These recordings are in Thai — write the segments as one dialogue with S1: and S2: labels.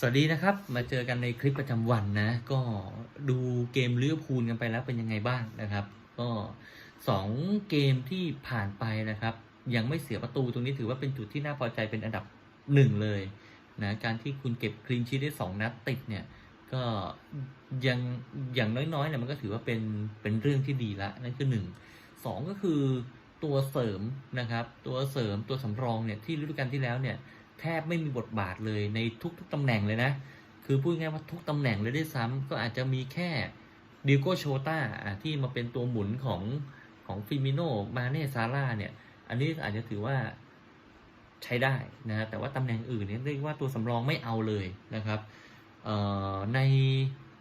S1: สวัสดีนะครับ มาเจอกันในคลิปประจำวันนะ ก็ดูเกมลิเวอร์พูลกันไปแล้วเป็นยังไงบ้างนะครับ ก็สองเกมที่ผ่านไปนะครับ ยังไม่เสียประตูตรงนี้ถือว่าเป็นจุดที่น่าพอใจเป็นอันดับหนึ่งเลยนะการที่คุณเก็บคลีนชีได้สองนัดติดเนี่ยก็ยังอย่างน้อยๆเนี่ยมันก็ถือว่าเป็นเป็นเรื่องที่ดีละนั่นคือหนึ่งสองก็คือตัวเสริมนะครับ ตัวเสริมตัวสำรองเนี่ยที่ฤดูกาลที่แล้วเนี่ย แทบไม่มีบทบาทเลยในทุกๆตำแหน่งเลยนะ คือพูดง่ายๆว่าทุกตำแหน่งเลยด้วยซ้ำก็อาจจะมีแค่ดิโกโชตาที่มาเป็นตัวหมุนของของฟิมิโนมาเน่ซาร่าเนี่ย อันนี้อาจจะถือว่าใช้ได้นะแต่ว่าตำแหน่งอื่นเนี่ยเรียกว่าตัวสำรองไม่เอาเลยนะครับใน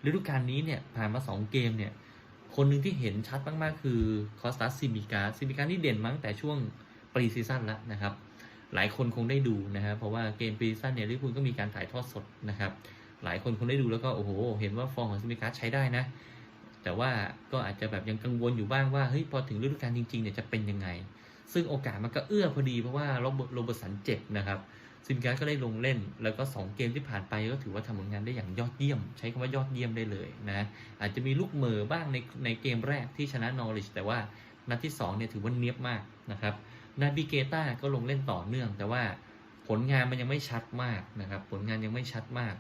S1: ฤดูกาลนี้เนี่ยผ่านมา 2 เกมเนี่ยคนหนึ่งที่เห็นชัดมาก ๆ คือคอสตัสซิมิกาซิมิกานี่เด่นมั้งแต่ช่วงปรีซีซั่นแล้วนะครับ หลายคนคงได้ดูนะครับเพราะว่าเกมปรีซั่นเนี่ยลิเวอร์พูลก็มีการถ่ายทอดสดนะครับ หลายคนคงได้ดูแล้วก็โอ้โห เห็นว่าฟอร์มของซิมิกาใช้ได้นะ แต่ว่าก็อาจจะแบบยังกังวลอยู่บ้างว่าเฮ้ยพอถึงฤดูกาลจริงๆเนี่ยจะเป็นยังไง ซึ่งโอกาสมันก็เอื้อพอดีเพราะว่าโรเบิร์ตสันเจ็บนะครับซิมิกาก็ได้ลงเล่น แล้วก็ 2 เกมที่ผ่านไปก็ถือว่าทำผลงานได้อย่างยอดเยี่ยม ใช้คำว่ายอดเยี่ยมได้เลยนะ อาจจะมีลูกเหมอบ้างในในเกมแรกที่ชนะนอริชแต่ว่านัดที่2เนี่ยถือว่าเนียบมากนะครับ นาบิเกต้าก็ลงเล่นต่อเนื่อง แต่ว่าผลงานมันยังไม่ชัดมากนะครับ ผลงานยังไม่ชัดมาก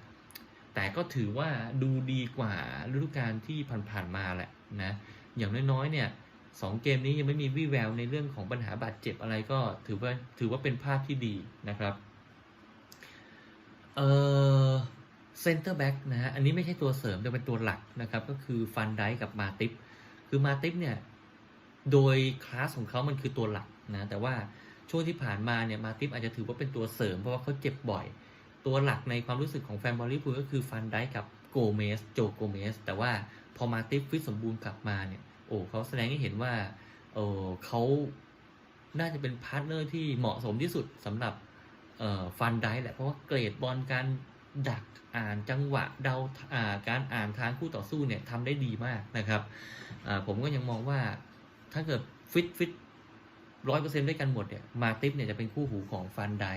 S1: แต่ก็ถือว่าดูดีกว่าฤดูกาลที่ผ่านๆมาแหละนะ อย่างน้อยๆเนี่ยสองเกมนี้ยังไม่มีวี่แววในเรื่องของปัญหาบาดเจ็บอะไรก็ถือว่าถือว่าเป็นภาพที่ดีนะครับ เออเซนเตอร์แบ็กนะฮะ อันนี้ไม่ใช่ตัวเสริมแต่เป็นตัวหลักนะครับ ก็คือฟันไดกับมาติฟคือมาติฟเนี่ย โดยคลาสของเขามันคือตัวหลัก นะแต่ว่าช่วงที่ผ่านมาเนี่ยมาติฟอาจจะถือว่าเป็นตัวเสริม เพราะว่าเขาเจ็บบ่อย ตัวหลักในความรู้สึกของแฟนบอลลิพูก็คือฟันได้กับโกเมสโจโกเมสแต่ว่าพอมาติฟฟิตสมบูรณ์กลับมาเนี่ยโอ้เขาแสดงให้เห็นว่าเออเขาน่าจะเป็นพาร์ทเนอร์ที่เหมาะสมที่สุดสำหรับฟันได้แหละเพราะว่าเกรดบอลการดักอ่านจังหวะเดาอ่าการอ่านทางคู่ต่อสู้เนี่ยทำได้ดีมากนะครับผมก็ยังมองว่าถ้าเกิดฟิตฟิต ร้อยเปอร์เซ็นต์ด้วยกันหมดเนี่ยมาติฟเนี่ยจะเป็นคู่หูของฟันได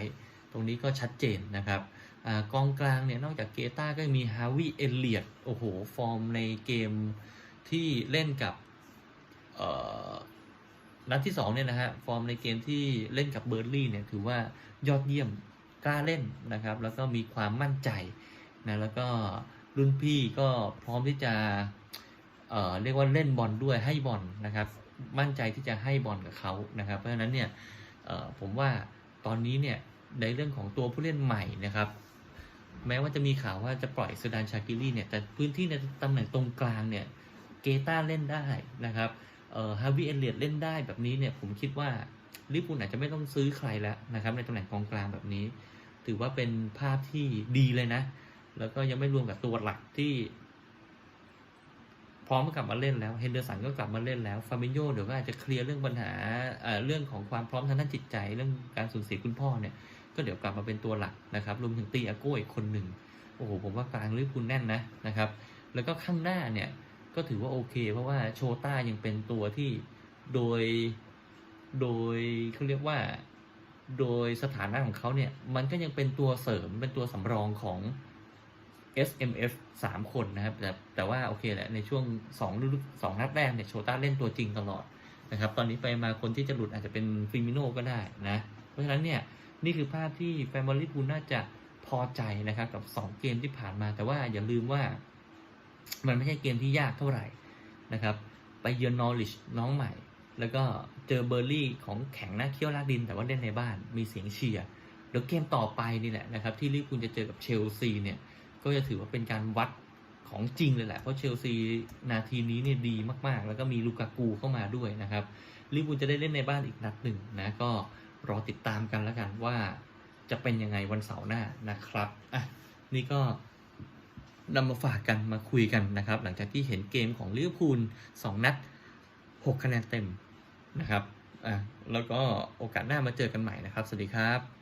S1: ตรงนี้ก็ชัดเจนนะครับอกองกลางเนี่ยนอกจากเกต้าก็มีฮาวิเอเลียดโอ้โห ฟอร์มในเกมที่เล่นกับนัดที่สองเนี่ยนะฮะฟอร์มในเกมที่เล่นกับเบอร์ลี่เนี่ยถือว่ายอดเยี่ยมกล้าเล่นนะครับ แล้วก็มีความมั่นใจนะแล้วก็รุ่นพี่ก็พร้อมที่จะเเรียกว่าเล่นบอลด้วยให้บอลนะครับ มั่นใจที่จะให้บอลกับเขานะครับ เพราะฉะนั้นเนี่ยผมว่าตอนนี้เนี่ยในเรื่องของตัวผู้เล่นใหม่นะครับ แม้ว่าจะมีข่าวว่าจะปล่อยซูดานชากิลี่เนี่ยแต่พื้นที่ในตำแหน่งตรงกลางเนี่ยเกต้าเล่นได้นะครับฮาวิเอเลียดเล่นได้แบบนี้เนี่ยผมคิดว่าลิเวอร์พูลอาจจะไม่ต้องซื้อใครแล้วนะครับ ในตำแหน่งกองกลางแบบนี้ ถือว่าเป็นภาพที่ดีเลยนะ แล้วก็ยังไม่รวมกับตัวหลักที่ พร้อมกลับมาเล่นแล้วเฮนเดอร์สันก็กลับมาเล่นแล้วฟาบิโยเดี๋ยวก็อาจจะเคลียร์เรื่องปัญหาเอ่อเรื่องของความพร้อมทางด้านจิตใจเรื่องการสูญเสียคุณพ่อเนี่ย ก็เดี๋ยวกลับมาเป็นตัวหลักนะครับรวมถึงตีอาโก้อีกคนหนึ่งโอ้โหผมว่ากลางลิเวอร์พูลแน่นนะนะครับ แล้วก็ข้างหน้าเนี่ยก็ถือว่าโอเค เพราะว่าโชต้ายังเป็นตัวที่โดยโดยเขาเรียกว่า โดยสถานะของเขาเนี่ยมันก็ยังเป็นตัวเสริมเป็นตัวสำรองของ SMF 3 คนนะครับ แต่แต่ว่าโอเคแหละในช่วง2ฤดูสองนัดแรกเนี่ยโชต้าเล่นตัวจริงตลอดนะครับ ตอนนี้ไปมาคนที่จะหลุดอาจจะเป็นฟิมิโนก็ได้นะ เพราะฉะนั้นเนี่ยนี่คือภาพที่แฟนบอลลิพูน่าจะพอใจนะครับ กับ 2 เกมที่ผ่านมา แต่ว่าอย่าลืมว่า มันไม่ใช่เกมที่ยากเท่าไหร่นะครับ ไปเยือนนอริชน้องใหม่ แล้วก็เจอเบอร์ลี่ของแข็งหน้าเคี้ยวลากดิน แต่ว่าเล่นในบ้านมีเสียงเชียร์เดี๋ยวเกมต่อไปนี่แหละนะครับ ที่ลิเวอร์พูลจะเจอกับเชลซีเนี่ย ก็จะถือว่าเป็นการวัดของจริงเลยแหละ เพราะเชลซีนาทีนี้เนี่ยดีมากๆ แล้วก็มีลูกากูเข้ามาด้วยนะครับลิเวอร์พูลจะได้เล่นในบ้านอีกนัดหนึ่งนะ ก็รอติดตามกันแล้วกันว่าจะเป็นยังไงวันเสาร์หน้านะครับอะนี่ก็นำมาฝากกันมาคุยกันนะครับ หลังจากที่เห็นเกมของลิเวอร์พูล2นัด 6 คะแนนเต็มนะครับอะแล้วก็โอกาสหน้ามาเจอกันใหม่นะครับ สวัสดีครับ